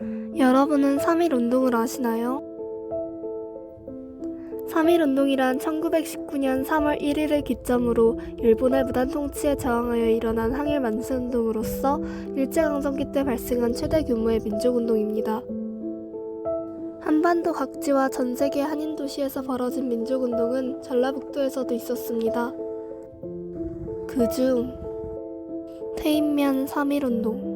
여러분은 3.1 운동을 아시나요? 3.1 운동이란 1919년 3월 1일을 기점으로 일본의 무단 통치에 저항하여 일어난 항일 만세 운동으로서 일제강점기 때 발생한 최대 규모의 민족운동입니다. 한반도 각지와 전 세계 한인 도시에서 벌어진 민족운동은 전라북도에서도 있었습니다. 그중 태인면 3.1 운동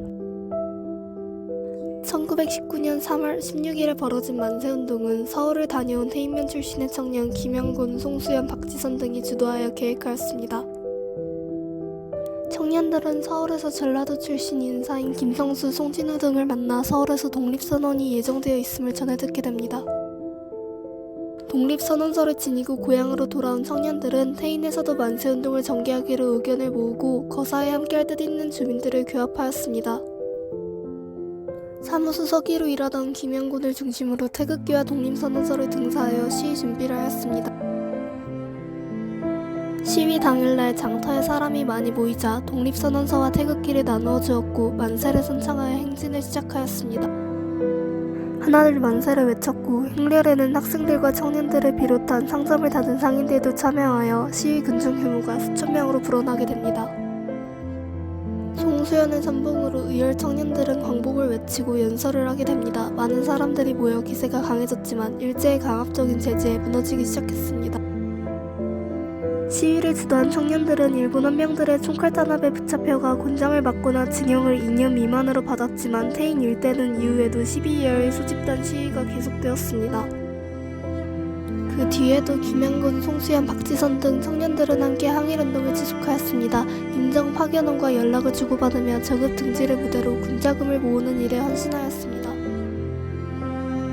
1919년 3월 16일에 벌어진 만세운동은 서울을 다녀온 태인면 출신의 청년 김영곤, 송수연, 박지선 등이 주도하여 계획하였습니다. 청년들은 서울에서 전라도 출신 인사인 김성수, 송진우 등을 만나 서울에서 독립선언이 예정되어 있음을 전해 듣게 됩니다. 독립선언서를 지니고 고향으로 돌아온 청년들은 태인에서도 만세운동을 전개하기로 의견을 모으고 거사에 함께할 뜻 있는 주민들을 규합하였습니다. 사무수석이로 일하던 김영곤을 중심으로 태극기와 독립선언서를 등사하여 시위 준비를 하였습니다. 시위 당일날 장터에 사람이 많이 모이자 독립선언서와 태극기를 나누어 주었고 만세를 선창하여 행진을 시작하였습니다. 하나둘 만세를 외쳤고 행렬에는 학생들과 청년들을 비롯한 상점을 닫은 상인들도 참여하여 시위 군중 규모가 수천 명으로 불어나게 됩니다. 송수연의 선봉으로 의열 청년들은 광복을 외치고 연설을 하게 됩니다. 많은 사람들이 모여 기세가 강해졌지만 일제의 강압적인 제재에 무너지기 시작했습니다. 시위를 주도한 청년들은 일본 헌병들의 총칼 탄압에 붙잡혀가 곤장을 맞거나 징역을 2년 미만으로 받았지만 태인 일대는 이후에도 12여일 소집단 시위가 계속되었습니다. 그 뒤에도 김영곤, 송수연, 박지선 등 청년들은 함께 항일운동을 지속하였습니다. 임정 파견원과 연락을 주고받으며 저급 등지를 무대로 군자금을 모으는 일에 헌신하였습니다.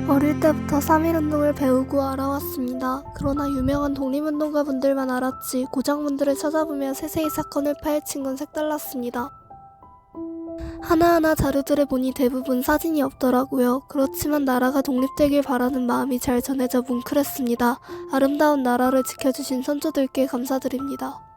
어릴 때부터 3.1운동을 배우고 알아왔습니다. 그러나 유명한 독립운동가 분들만 알았지 고장분들을 찾아보며 세세히 사건을 파헤친 건 색달랐습니다. 하나하나 자료들을 보니 대부분 사진이 없더라고요. 그렇지만 나라가 독립되길 바라는 마음이 잘 전해져 뭉클했습니다. 아름다운 나라를 지켜주신 선조들께 감사드립니다.